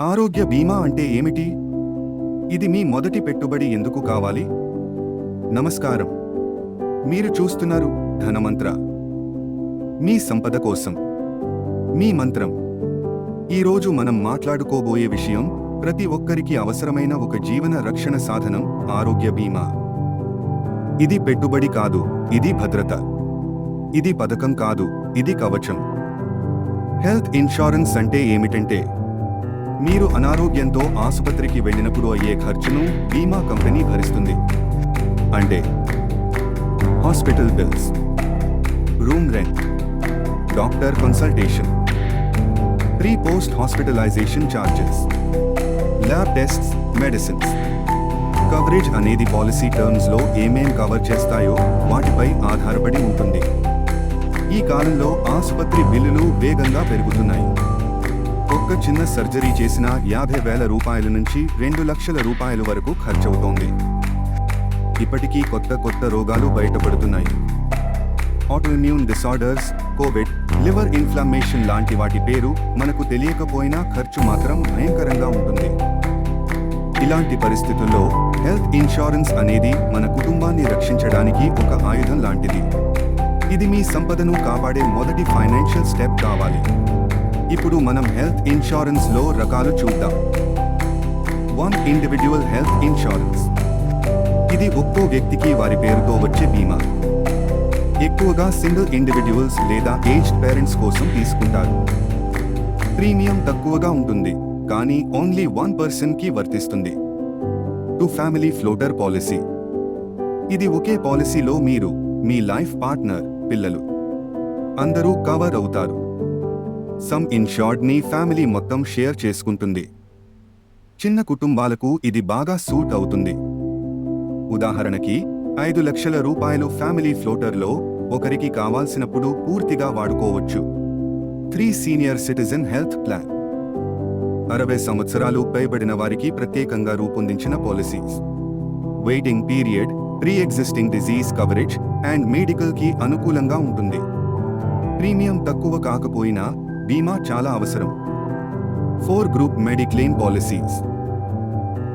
ఆరోగ్య బీమా అంటే ఏమిటి? ఇది మీ మొదటి పెట్టుబడి ఎందుకు కావాలి? నమస్కారం. మీరు చూస్తున్నారు ధనమంత్ర. మీ సంపద కోసం. మీ మంత్రం. ఈరోజు మనం మాట్లాడుకోబోయే విషయం ప్రతి ఒక్కరికి అవసరమైన ఒక జీవన రక్షణ సాధనం ఆరోగ్య బీమా. ఇది పెట్టుబడి కాదు ఇది భద్రత. ఇది పథకం కాదు ఇది కవచం. హెల్త్ ఇన్షూరెన్స్ అంటే ఏమిటంటే మీరు అనారోగ్యంతో ఆసుపత్రికి వెళ్ళినప్పుడు అయ్యే ఖర్చును బీమా కంపెనీ భరిస్తుంది. అంటే hospital bills room rent doctor consultation pre post hospitalisation charges lab tests medicines. Coverage అనేది పాలసీ టర్మ్స్లో ఏమేం కవర్ చేస్తాయో వాటిపై ఆధారపడి ఉంటుంది. ఈ కాలంలో ఆసుపత్రి బిల్లులు వేగంగా పెరుగుతున్నాయి. ఒక్క చిన్న సర్జరీ చేసిన యాభై వేల రూపాయల నుంచి రెండు లక్షల రూపాయల వరకు ఖర్చవుతోంది. ఇప్పటికీ కొత్త కొత్త రోగాలు బయటపడుతున్నాయి. Autoimmune disorders COVID liver inflammation లాంటి వాటి పేరు మనకు తెలియకపోయినా ఖర్చు మాత్రం భయంకరంగా ఉంటుంది. ఇలాంటి పరిస్థితుల్లో హెల్త్ ఇన్సూరెన్స్ అనేది మన కుటుంబాన్ని రక్షించడానికి ఒక ఆయుధం లాంటిది. ఇది మీ సంపదను కాపాడే మొదటి ఫైనాన్షియల్ స్టెప్ కావాలి. ఇప్పుడు మనం హెల్త్ ఇన్సూరెన్స్లో రకాలు చూద్దాం. వన్ ఇండివిడ్యువల్ హెల్త్ ఇన్సూరెన్స్ ఇది ఒక్కో వ్యక్తికి వారి పేరుతో వచ్చే బీమా. ఎక్కువగా సింగిల్ ఇండివిడ్యువల్స్ లేదా ఏజ్డ్ పేరెంట్స్ కోసం తీసుకుంటారు. ప్రీమియం తక్కువగా ఉంటుంది కానీ ఓన్లీ వన్ పర్సన్కి వర్తిస్తుంది. టు ఫ్యామిలీ ఫ్లోటర్ పాలసీ ఇది ఒకే పాలసీలో మీరు మీ లైఫ్ పార్ట్నర్ పిల్లలు. అందరూ కవర్ అవుతారు. సమ్ ఇన్షార్డ్ని ఫ్యామిలీ మొత్తం షేర్ చేసుకుంటుంది. చిన్న కుటుంబాలకు ఇది బాగా సూట్ అవుతుంది. ఉదాహరణకి ఐదు లక్షల రూపాయలు ఫ్యామిలీ ఫ్లోటర్లో ఒకరికి కావాల్సినప్పుడు పూర్తిగా వాడుకోవచ్చు. Three senior citizen health plan అరవై సంవత్సరాలు పైబడిన వారికి ప్రత్యేకంగా రూపొందించిన policies waiting period pre existing disease coverage and మెడికల్కి అనుకూలంగా ఉంటుంది. ప్రీమియం తక్కువ కాకపోయినా బీమా చాలా అవసరం. Four group mediclaim policies.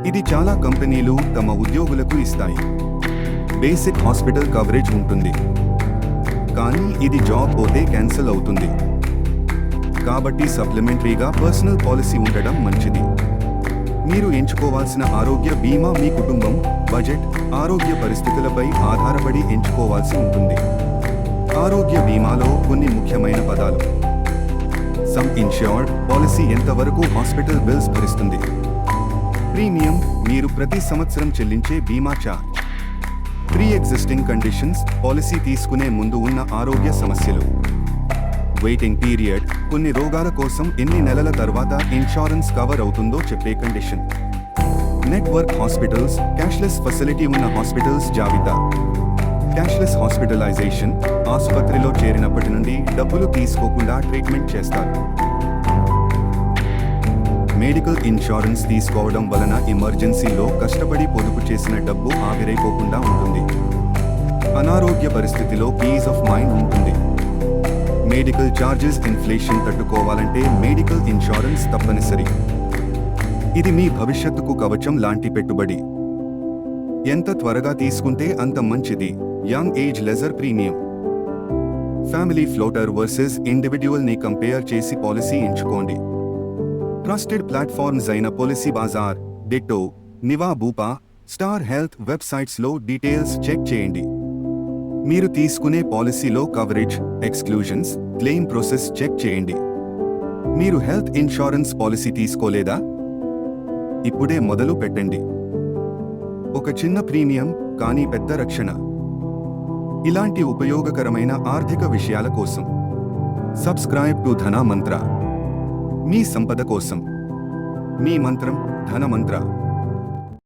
ఇది చాలా కంపెనీలు తమ ఉద్యోగులకు ఇస్తాయి. బేసిక్ హాస్పిటల్ కవరేజ్ ఉంటుంది. కానీ ఇది జాబ్ పోతే క్యాన్సిల్ అవుతుంది. కాబట్టి సప్లిమెంటరీగా పర్సనల్ పాలసీ ఉండడం మంచిది. మీరు ఎంచుకోవాల్సిన ఆరోగ్య బీమా మీ కుటుంబం బడ్జెట్ ఆరోగ్య పరిస్థితులపై ఆధారపడి ఎంచుకోవాల్సి ఉంటుంది. ఆరోగ్య బీమాలో కొన్ని ముఖ్యమైన పదాలు. సమ్ ఇన్ష్యూర్డ్ పాలసీ ఎంతవరకు హాస్పిటల్ బిల్స్ భరిస్తుంది? ప్రీమియం మీరు ప్రతి సంవత్సరం చెల్లించే బీమా charge pre existing conditions policy తీసుకునే ముందు ఉన్న ఆరోగ్య సమస్యలు. వెయిటింగ్ పీరియడ్ కొన్ని రోగాల కోసం ఎన్ని నెలల తర్వాత ఇన్సూరెన్స్ కవర్ అవుతుందో చెప్పే condition network hospitals cashless facility ఉన్న హాస్పిటల్స్ జాబితా. క్యాష్లెస్ హాస్పిటలైజేషన్ ఆసుపత్రిలో చేరినప్పటి నుండి డబ్బులు తీసుకోకుండా ట్రీట్మెంట్ చేస్తారు. మెడికల్ ఇన్సూరెన్స్ తీసుకోవడం వలన ఎమర్జెన్సీలో కష్టపడి పొదుపు చేసిన డబ్బు ఆవిరైపోకుండా ఉంటుంది. అనారోగ్య పరిస్థితిలో పీస్ ఆఫ్ మైండ్ ఉంటుంది. మెడికల్ ఛార్జెస్ ఇన్ఫ్లేషన్ తట్టుకోవాలంటే మెడికల్ ఇన్సూరెన్స్ తప్పనిసరి. ఇది మీ భవిష్యత్తుకు కవచం లాంటి పెట్టుబడి. ఎంత త్వరగా తీసుకుంటే అంత మంచిది. Young age lesser premium. Family floater versus ఇండివిడ్యువల్ని compare చేసి పాలసీ ఎంచుకోండి. ట్రస్టెడ్ ప్లాట్ఫామ్స్ అయిన Policybazaar Ditto Niva Bupa star health వెబ్సైట్స్లో details check చేయండి. మీరు తీసుకునే పాలసీలో coverage exclusions claim process check చేయండి. మీరు హెల్త్ ఇన్సూరెన్స్ పాలసీ తీసుకోలేదా? ఇప్పుడే మొదలు పెట్టండి. ఒక చిన్న ప్రీమియం కానీ పెద్ద రక్షణ. ఇలాంటి ఉపయోగకరమైన ఆర్థిక విషయాల కోసం సబ్స్క్రైబ్ టు ధన మంత్ర. మీ సంపద కోసం. మీ మంత్రం ధన మంత్ర.